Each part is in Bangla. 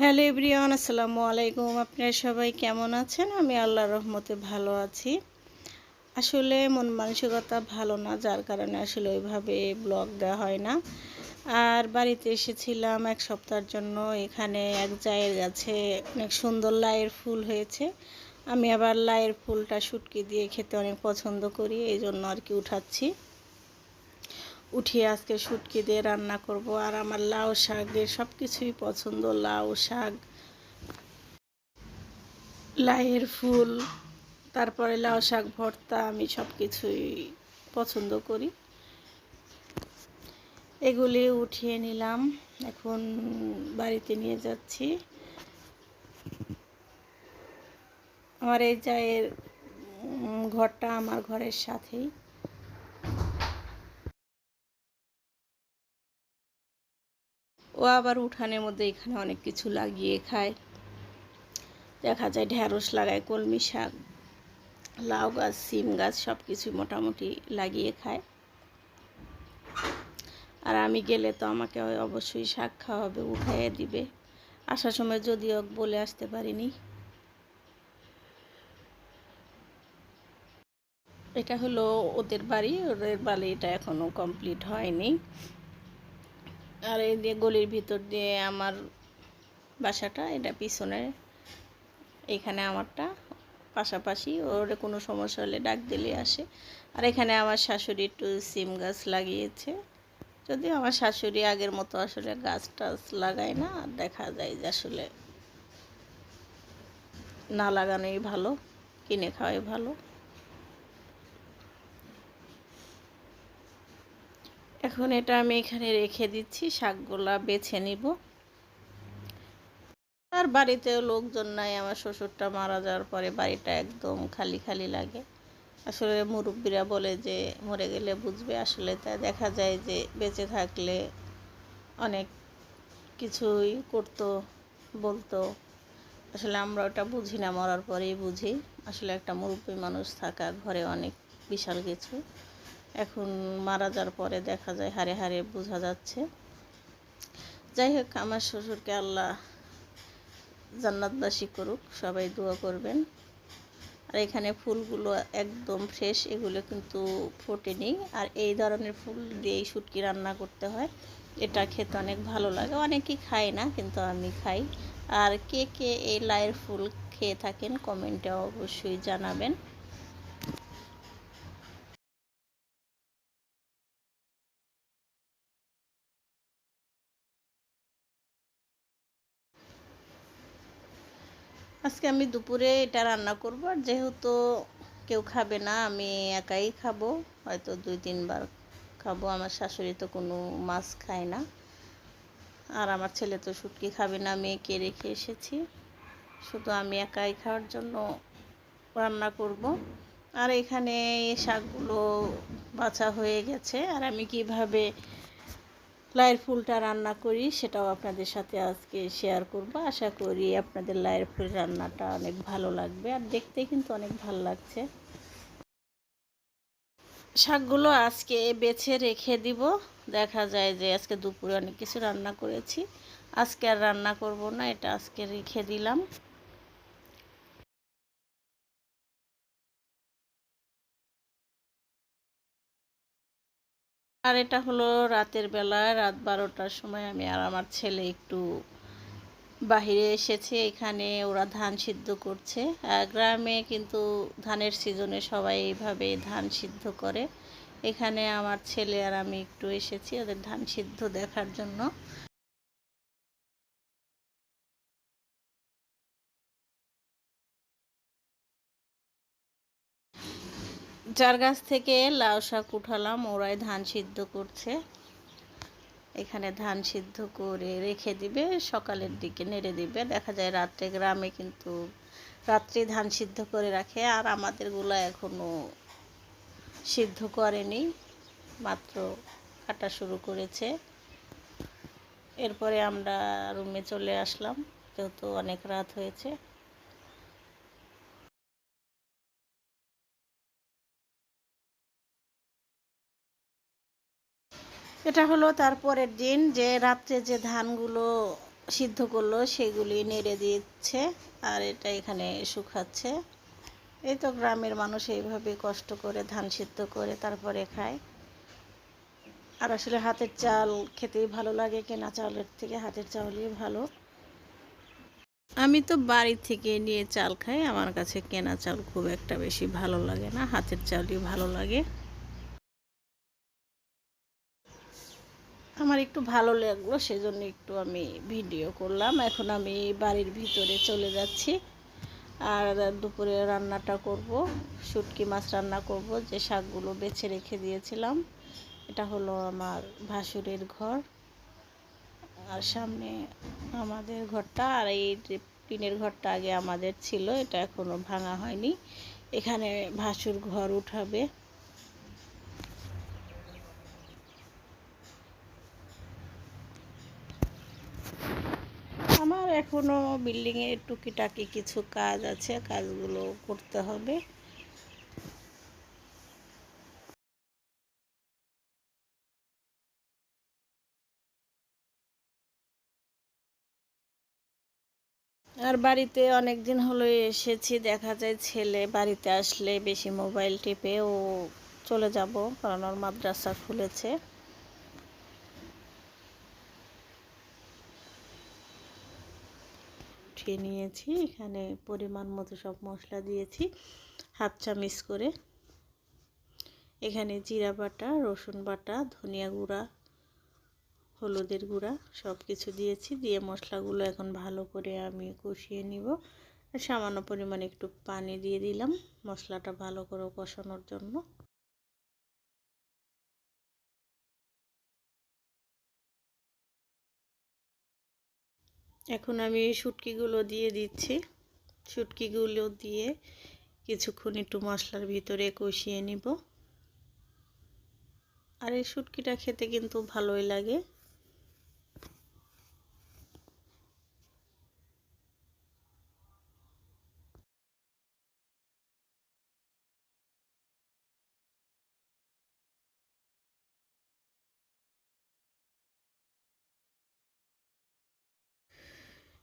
হ্যালো এভরিওয়ান, আসসালামু আলাইকুম। আপনারা সবাই কেমন আছেন? আমি আল্লাহর রহমতে ভালো আছি। আসলে মন মানসিকতা ভালো না, যার কারণে আসলে ওইভাবে ব্লগ দেওয়া হয় না। আর বাড়িতে এসেছিলাম এক সপ্তাহের জন্য, এখানে এক জায়ের গাছে অনেক সুন্দর লাইয়ের ফুল হয়েছে। আমি আবার লাইয়ের ফুলটা শুটকি দিয়ে খেতে অনেক পছন্দ করি এই জন্য আর কি উঠাচ্ছি। উঠিয়ে আজকে শুটকি দিয়ে রান্না করব আর আমার লাউ শাকের সব কিছুই পছন্দ, লাউ শাক, লাইয়ের ফুল, তারপরে লাউ শাক, ভর্তা আমি সব কিছুই পছন্দ করি। এগুলি উঠিয়ে নিলাম, এখন বাড়িতে নিয়ে যাচ্ছি। আমার এই জায়ের ঘরটা আমার ঘরের সাথেই। ও আবার উঠানের মধ্যে এখানে অনেক কিছু লাগিয়ে খায়। দেখা যায় ঢ্যাঁড়স লাগায়, কলমি শাক, লাউ গাছ, সিম গাছ সব কিছুই মোটামুটি লাগিয়ে খায়। আর আমি গেলে তো আমাকে অবশ্যই শাক খাওয়াবে, উঠাইয়ে দিবে। আসার সময় যদিও বলে আসতে পারিনি। এটা হলো ওদের বাড়ি ওদের বাড়ি এটা এখনও কমপ্লিট হয়নি। আর এই দিয়ে গলির ভিতর দিয়ে আমার বাসাটা, এটা পিছনে এখানে আমারটা। পাশাপাশি ওর কোনো সমস্যা হলে ডাক দিলে আসে। আর এখানে আমার শাশুড়ি একটু সিম গাছ লাগিয়েছে। যদি আমার শাশুড়ি আগের মতো আসলে গাছ টাছ লাগায় না, আর দেখা যায় যে আসলে না লাগানোই ভালো, কিনে খাওয়াই ভালো। এখন এটা আমি এখানে রেখে দিচ্ছি, শাকগুলা বেছে নিব। আর বাড়িতেও লোকজন নাই, আমার শ্বশুরটা মারা যাওয়ার পরে বাড়িটা একদম খালি খালি লাগে। আসলে মুরব্বীরা বলে যে, মরে গেলে বুঝবে। আসলে তা দেখা যায় যে, বেঁচে থাকলে অনেক কিছুই করতো, বলতো। আসলে আমরা ওটা বুঝি না, মরার পরেই বুঝি। আসলে একটা মুরব্বী মানুষ থাকা ঘরে অনেক বিশাল কিছু। এখন মারা যাওয়ার পরে দেখা যায় হারে হারে বোঝা যাচ্ছে। যাই হোক, আমার শ্বশুরকে আল্লাহ জান্নাতবাসী করুক, সবাই দোয়া করবেন। আর এখানে ফুলগুলো একদম ফ্রেশ এগুলো কিন্তু ফোটেনি। আর এই ধরনের ফুল দিয়েই শুটকি রান্না করতে হয়। এটা খেতে অনেক ভালো লাগে। অনেকেই খায় না, কিন্তু আমি খাই। আর কে কে এই লাইয়ের ফুল খেয়ে থাকেন, কমেন্টে অবশ্যই জানাবেন। আজকে আমি দুপুরে এটা রান্না করব আর যেহেতু কেউ খাবে না, আমি একাই খাব। হয়তো দুই তিনবার খাব। আমার শাশুড়ি তো কোনো মাছ খায় না। আর আমার ছেলে তো শুটকি খাবে না, মেয়েকে রেখে এসেছি। শুধু আমি একাই খাওয়ার জন্য রান্না করব। আর এখানে শাকগুলো বাছা হয়ে গেছে। আর আমি কীভাবে লাইয়ের ফুলটা রান্না করি, সেটাও আপনাদের সাথে আজকে শেয়ার করব। আশা করি আপনাদের লাইয়ের ফুল রান্নাটা অনেক ভালো লাগবে আর দেখতে কিন্তু অনেক ভালো লাগছে। শাকগুলো আজকে বেছে রেখে দিব। দেখা যায় যে আজকে দুপুরে অনেক কিছু রান্না করেছি। আজকে আর রান্না করব না, এটা আজকে রেখে দিলাম। আর এটা হলো রাতের বেলা, রাত বারোটার সময় আমি আর আমার ছেলে একটু বাহিরে এসেছে। এখানে ওরা ধান সিদ্ধ করছে। গ্রামে কিন্তু ধানের সিজনে সবাই এইভাবে ধান সিদ্ধ করে। এখানে আমার ছেলে আর আমি একটু এসেছি ওদের ধান সিদ্ধ দেখার জন্য। যার গাছ থেকে লাউ শাক উঠালাম, ওরাই ধান সিদ্ধ করছে। এখানে ধান সিদ্ধ করে রেখে দিবে, সকালের দিকে নেড়ে দিবে। দেখা যায় রাত্রে গ্রামে কিন্তু রাত্রে ধান সিদ্ধ করে রাখে, আর আমাদেরগুলো এখনও সিদ্ধ করেনি, মাত্র কাটা শুরু করেছে। এরপরে আমরা রুমে চলে আসলাম, যেহেতু অনেক রাত হয়েছে। এটা হলো তারপরের দিন যে রাত্রে যে ধানগুলো সিদ্ধ করল, সেগুলি নেড়ে দিচ্ছে আর এটা এখানে শুকাচ্ছে। এই তো গ্রামের মানুষ এইভাবে কষ্ট করে ধান সিদ্ধ করে তারপরে খায়। আর আসলে হাতের চাল খেতেই ভালো লাগে কেনা চাউলের থেকে, হাতের চাউলই ভালো। আমি তো বাড়ি থেকে নিয়ে চাল খাই, আমার কাছে কেনা চাল খুব একটা বেশি ভালো লাগে না, হাতের চালই ভালো লাগে। আমার একটু ভালো লাগল, সেজন্য একটু আমি ভিডিও করলাম। এখন আমি বাড়ির ভিতরে চলে যাচ্ছি আর দুপুরে রান্নাটা করব, শুটকি মাছ রান্না করব, যে শাকগুলো বেছে রেখে দিয়েছিলাম। এটা হলো আমার ভাসুরের ঘর। আর সামনে আমাদের ঘরটা, আর এই টিনের ঘরটা আগে আমাদের ছিল, এটা এখনও ভাঙা হয়নি। এখানে ভাসুর ঘর উঠাবে আমার এখনও বিল্ডিংয়ের টুকিটাকি কিছু কাজ আছে, কাজগুলো করতে হবে। আর বাড়িতে অনেক দিন হলো এসেছি, দেখা যায় ছেলে বাড়িতে আসলে বেশি মোবাইল টিপে ও চলে যাব, কারণ ওর মাদ্রাসা খুলেছে। উঠিয়ে নিয়েছি। এখানে পরিমাণ মতো সব মশলা দিয়েছি, হাফ চামিচ করে। এখানে জিরা বাটা, রসুন বাটা, ধনিয়া গুঁড়া, হলুদের গুঁড়া সব কিছু দিয়েছি। দিয়ে মশলাগুলো এখন ভালো করে আমি কষিয়ে নিব। সামান্য পরিমাণে একটু পানি দিয়ে দিলাম মশলাটা ভালো করে কষানোর জন্য। এখন আমি শুটকিগুলো দিয়ে দিচ্ছি। শুটকিগুলো দিয়ে কিছুক্ষণ একটু মশলার ভিতরে কষিয়ে নিব। আর এই শুটকিটা খেতে কিন্তু ভালোই লাগে।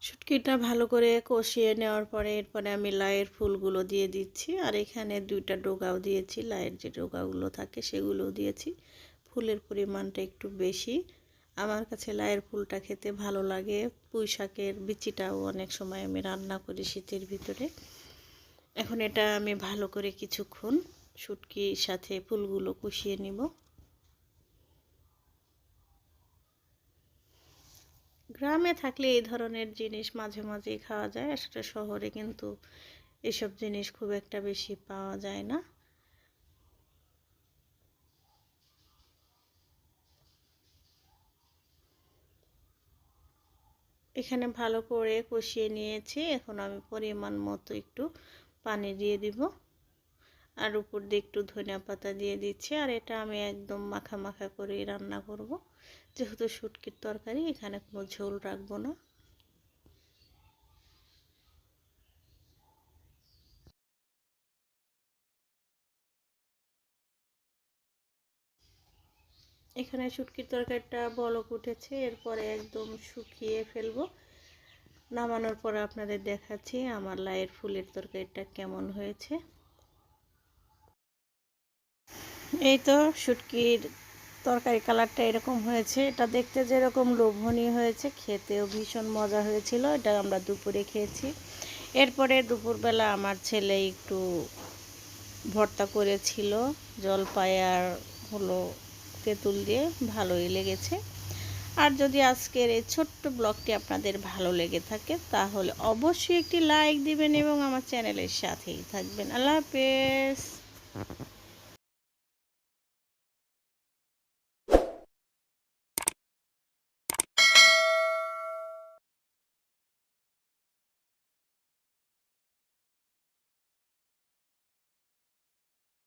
শুটকিটা ভালো করে কষিয়ে নেওয়ার পরে এরপরে আমি লাইয়ের ফুলগুলো দিয়ে দিচ্ছি। আর এখানে দুইটা ডোগাও দিয়েছি, লাইয়ের যে ডোগাগুলো থাকে সেগুলোও দিয়েছি। ফুলের পরিমাণটা একটু বেশি। আমার কাছে লাইয়ের ফুলটা খেতে ভালো লাগে। পুঁই শাকের বিচিটাও অনেক সময় আমি রান্না করি শীতের ভিতরে। এখন এটা আমি ভালো করে কিছুক্ষণ শুটকির সাথে ফুলগুলো কষিয়ে নিব। গ্রামে থাকলে এই ধরনের জিনিস মাঝে মাঝেই খাওয়া যায়, আসলে শহরে কিন্তু এসব জিনিস খুব একটা বেশি পাওয়া যায় না। এখানে ভালো করে কষিয়ে নিয়েছি, এখন আমি পরিমাণ মতো একটু পানি দিয়ে দিব। আর উপর দিয়ে একটু ধনিয়া পাতা দিয়ে দিচ্ছি, আর এটা আমি একদম মাখা মাখা করে রান্না করব। যেহেতু শুটকির তরকারি, এখানে কোনো ঝোল রাখব না। এখানে শুটকির তরকারিটা বলক উঠেছে, এরপরে একদম শুকিয়ে ফেলব। নামানোর পরে আপনাদের দেখাচ্ছি আমার লাইয়ের ফুলের তরকারিটা কেমন হয়েছে। এই তো শুটকির তরকারি কালারটা এরকম হয়েছে। এটা দেখতে যেরকম লোভনীয় হয়েছে, খেতেও ভীষণ মজা হয়েছিল, এটা আমরা দুপুরে খেয়েছি। এরপরে দুপুরবেলা আমার ছেলে একটু ভর্তা করেছিল, জলপাই আর হলো তেঁতুল দিয়ে, ভালোই লেগেছে। আর যদি আজকের এই ছোট্ট ব্লগটি আপনাদের ভালো লেগে থাকে, তাহলে অবশ্যই একটি লাইক দিবেন এবং আমার চ্যানেলের সাথেই থাকবেন। আল্লাহ হাফেজ।